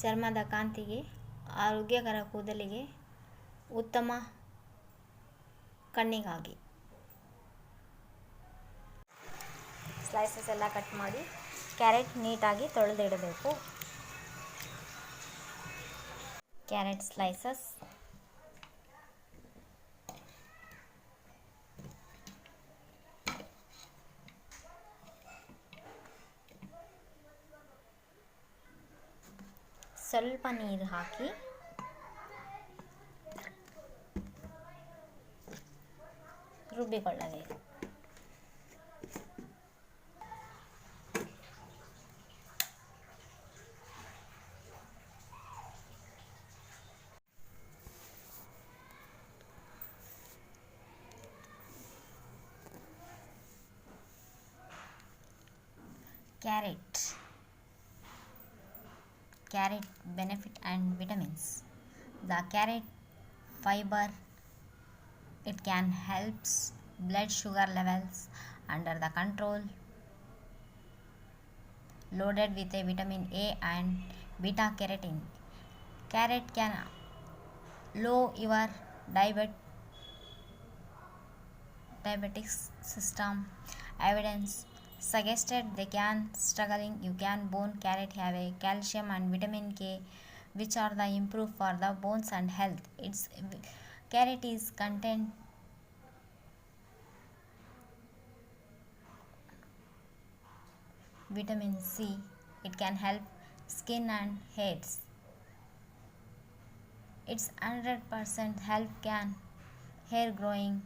ಚರ್ಮದ ಕಾಂತಿಗೆ, ಆರೋಗ್ಯಕರ ಕೂದಲಿಗೆ ಉತ್ತಮ ಕಣ್ಣಿಗಾಗಿ. ಸ್ಲೈಸಸ್ ಎಲ್ಲ ಕಟ್ ಮಾಡಿ ಕ್ಯಾರೆಟ್ ನೀಟಾಗಿ ತೊಳೆದಿಡಬೇಕು. ಕ್ಯಾರೆಟ್ ಸ್ಲೈಸಸ್ ಸ್ವಲ್ಪ ನೀರು ಹಾಕಿ ರುಬ್ಬಿಕೊಳ್ಳಬೇಕು carrot Carrot benefit and vitamins. The carrot fiber it can helps blood sugar levels under the control. Loaded with a vitamin a and beta carotene. Carrot can low your diabet diabetics system. Evidence suggested they can struggling you can bone carrot have a calcium and vitamin k which are the improve for the bones and health. Its carrot is content vitamin c. It can help skin and heads. It's 100% help can hair growing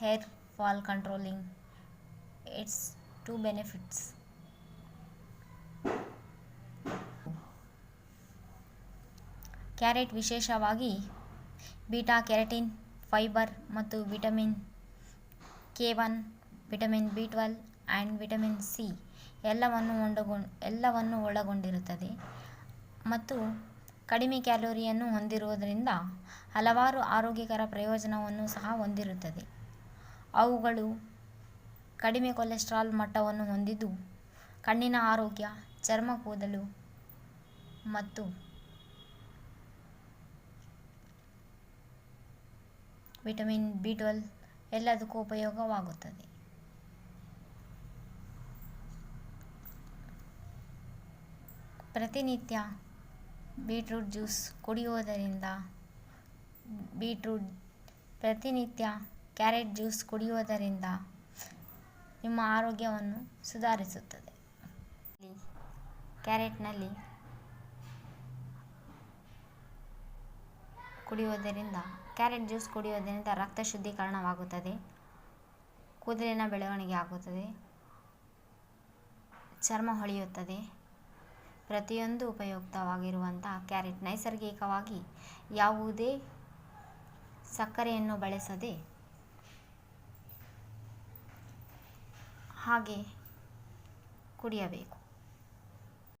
hair fall controlling its two benefits. Carrot ವಿಶೇಷವಾಗಿ beta carotene, fibre ಮತ್ತು vitamin K one, vitamin B twelve and vitamin C ಎಲ್ಲವನ್ನು ಒಳಗೊಂಡು ಎಲ್ಲವನ್ನು ಒಳಗೊಂಡಿರುತ್ತದೆ ಮತ್ತು ಕಡಿಮೆ ಕ್ಯಾಲೋರಿಯನ್ನು ಹೊಂದಿರುವುದರಿಂದ ಹಲವಾರು ಆರೋಗ್ಯಕರ ಪ್ರಯೋಜನವನ್ನು ಸಹ ಹೊಂದಿರುತ್ತದೆ. ಅವುಗಳು ಕಡಿಮೆ ಕೊಲೆಸ್ಟ್ರಾಲ್ ಮಟ್ಟವನ್ನು ಹೊಂದಿದ್ದು, ಕಣ್ಣಿನ ಆರೋಗ್ಯ, ಚರ್ಮ ಕೂದಲು ಮತ್ತು ವಿಟಮಿನ್ ಬಿ ಟ್ವೆಲ್ ಎಲ್ಲದಕ್ಕೂ ಉಪಯೋಗವಾಗುತ್ತದೆ. ಪ್ರತಿನಿತ್ಯ ಬೀಟ್ರೂಟ್ ಜ್ಯೂಸ್ ಕುಡಿಯುವುದರಿಂದ ಬೀಟ್ರೂಟ್, ಪ್ರತಿನಿತ್ಯ ಕ್ಯಾರೆಟ್ ಜ್ಯೂಸ್ ಕುಡಿಯುವುದರಿಂದ ನಿಮ್ಮ ಆರೋಗ್ಯವನ್ನು ಸುಧಾರಿಸುತ್ತದೆ. ಕ್ಯಾರೆಟ್ನಲ್ಲಿ ಕುಡಿಯುವುದರಿಂದ, ಕ್ಯಾರೆಟ್ ಜ್ಯೂಸ್ ಕುಡಿಯುವುದರಿಂದ ರಕ್ತ ಶುದ್ಧೀಕರಣವಾಗುತ್ತದೆ. ಕೂದಲಿನ ಬೆಳವಣಿಗೆ ಆಗುತ್ತದೆ. ಚರ್ಮ ಹೊಳೆಯುತ್ತದೆ. ಪ್ರತಿಯೊಂದು ಉಪಯುಕ್ತವಾಗಿರುವಂಥ ಕ್ಯಾರೆಟ್ ನೈಸರ್ಗಿಕವಾಗಿ ಯಾವುದೇ ಸಕ್ಕರೆಯನ್ನು ಬಳಸದೆ ಹಾಗೆ ಕುಡಿಯಬೇಕು